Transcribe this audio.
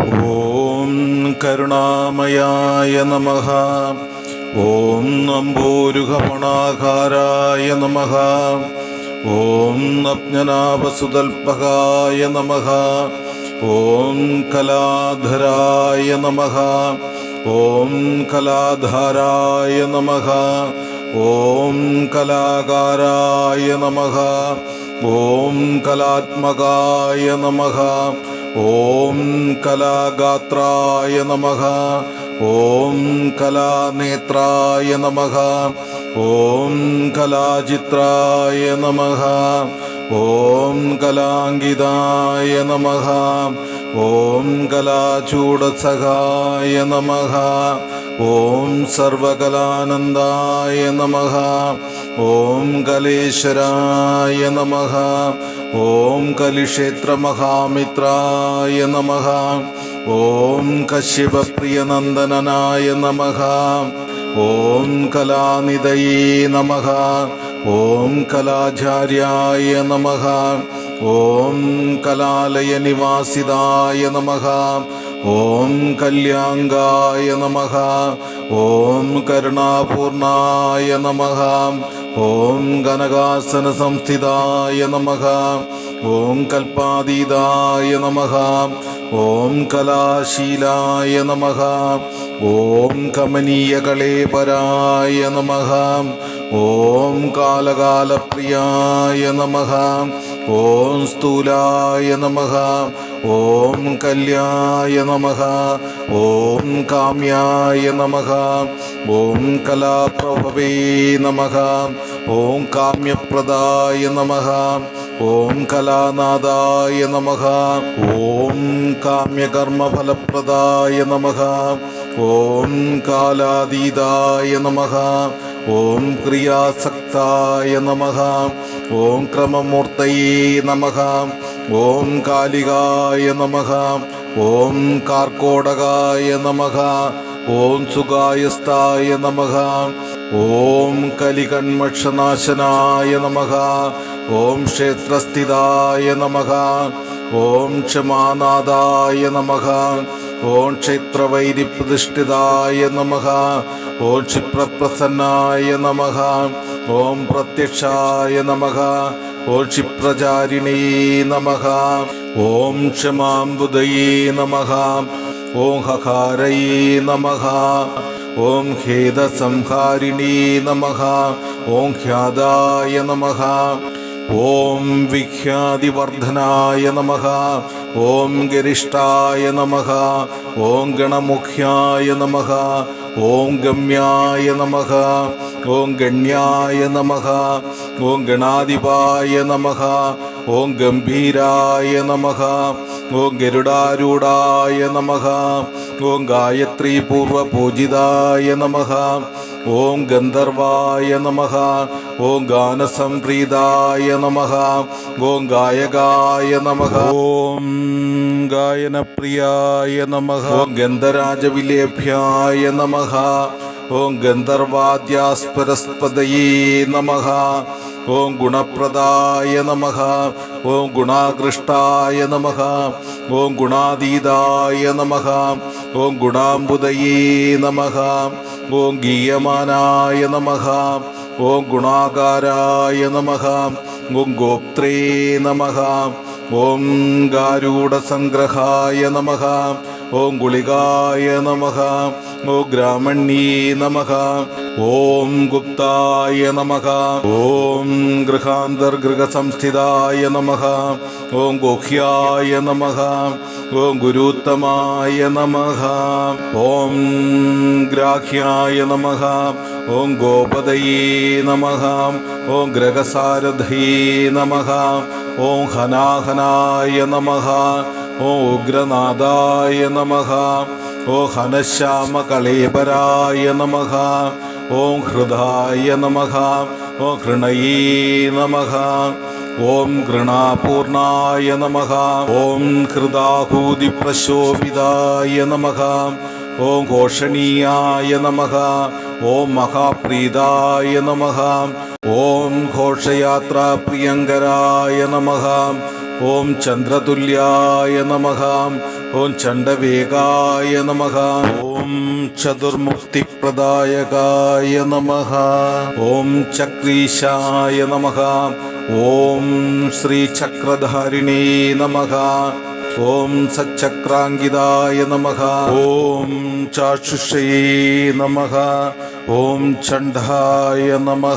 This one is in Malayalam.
ഓം കരുണാമയായ നമ. ഓം നമ്പൂരുഹമണാകാരായ നമ. ഓം നജ്ഞനാവസുതൽപകായ നമ. ഓം കലാധരായ നമ. ഓം കലാധാരായ നമ. ഓം കലാകാരായ നമ. ഓം കലാത്മകായ നമ. ഓം കലാഗാത്രായ നമ. ഓം കലാനേത്രായ നമ. ഓം കലാചിത്രായ നമ. ഓം കലാങ്കിതായ നമ. ഓം കലാചൂടസഹായ നമ. ഓം സർവകലാനന്ദായ നമ. ഓം കലേശ്വരായ നമ. ഓം കലിക്ഷേത്രമഹാമിത്രായ നമ. ഓം കശ്യപപ്രിയനന്ദനായ നമ. ഓം കലാനിതയേ നമ. ഓം കലാചാര്യായ നമ. ഓം കലാലയനിവാസിതായ നമ. ഓം കല്യാംഗായ നമ. ഓം കരുണാപൂർണായ നമ. ഓം കനകാസന സംസ്ഥിതായ നമ. ഓം കൽപ്പാതീതായ നമ. ഓം കലാശീലായ നമ. ഓം കമനീയകളേപരായ നമ. ഓം കാലകാലപ്രിയായ നമ. ഓം സ്ഥൂലായ നമ. ഓം കല്യായ നമ. ഓം കാമ്യായ നമ. ഓം കലാപ്രഭവേ നമ. ഓം കാമ്യപ്രദായ നമ. ഓം കലാനാഥായ നമ. ഓം കാമ്യകർമ്മഫലപ്രദായ നമ. ഓം കാലാതീതായ നമ. ഓം ക്രിയാസക്തായ നമ. ഓം ക്രമമൂർത്തയേ നമ. ഓം കാലികായ നമഹ ഓം കാർക്കോടകായ നമഹ ഓം സുഖായസ്ഥായ നമഹ ഓം കലികൺമക്ഷനാശനായ നമഹ ഓം ക്ഷേത്രസ്ഥിതായ നമഹ ഓം ക്ഷമാനാഥായ നമഹ ഓം ക്ഷേത്രവൈരിപ്രതിഷ്ഠിതായ നമഹ ഓം ക്ഷിപ്രപ്രസന്നായ നമഹ ഓം പ്രത്യക്ഷായ നമ. ഓം ക്ഷിപ്രചാരിണീ നമ ഓം ക്ഷമാംബുദയേ നമ ഓം ഹകാരയേ നമ ഓം ഖേദസംഹാരിണീ നമ ഓം ഖ്യാതായ നമ ഓം വിഖ്യാതിവർദ്ധനായ നമ ഓം ഗരിഷ്ഠായ നമ ഓം ഗണമുഖ്യായ നമ ഓം ഗമ്യായ നമ ഓം ഗണ്യായ നമ. ഓം ഗണാധിപായ നമ. ഓം ഗംഭീരായ നമ. ഓം ഗരുഡാരൂഢായ നമ. ഓം ഗായത്രി പൂർവപൂജിതായ നമ. ഓം ഗന്ധർവായ നമ. ഓം ഗാനസംപ്രീതായ നമ. ഓം ഗായകായ നമ. ഓം ഗായനപ്രിയായ നമ. ഓം ഗന്ധരാജവിലേഭ്യായ നമ. ഓം ഗന്ധർവാദ്യാസ്പരസ്പദയേ നമ. ഓം ഗുണപ്രദായ നമ. ഓം ഗുണാകൃഷ്ടായ നമ. ഓം ഗുണാതീതായ നമ. ഓം ഗുണാംബുദയേ നമ. ഓം ഗീയമാനായ നമ. ഓം ഗുണാകാരായ നമ. ഓം ഗോപ്ത്രേ നമ. ഓം ഗാരൂഢസംഗ്രഹായ നമ. ഓം ഗുളികായ നമ ഓ ഗ്രാമണ്യേ നമ ഓം ഗുപ്തായ നമ ഓം ഗൃഹാന്തർഗൃഹസംസ്ഥിതായ നമ ഓം ഗോഹ്യായ നമ ഓം ഗുരുത്തമായ നമ ഓം ഗ്രാഹ്യായ നമ ഓം ഗോപതയേ നമ ഓം ഗ്രഹസാരഥയേ നമ ഓം ഹനാഹനായ നമ ഓം ഉഗ്രനാഥായ നമ. ഓ ഹനശ്യാമകളേബരായ നമ. ഓം ഹൃദായ നമ. ഓ ഹൃണയീ നമ. ഓം ഗൃണാപൂർണായ നമ. ഓം ഹൃദാഹൂതി പ്രശോഭിതായ നമ. ഓം ഘോഷണീയായ നമ. ഓം മഹാപ്രീതായ നമ. ഓം ഘോഷയാത്രാപ്രിയങ്കരായ നമ. ഓം ചന്ദ്രതുല്യായ നമഹാം ഓം ചണ്ഡവേഗായ നമഹാം ഓം ചതുർമുക്തിപ്രദായകായ നമഃ ഓം ചക്രീശായ നമഃ ഓം ശ്രീചക്രധാരിണേ നമഃ ഓം സച്ചക്രാങ്കിതായ നമഃ ഓം ചാക്ഷുഷയേ നമഃ ഓം ചണ്ഡായ നമ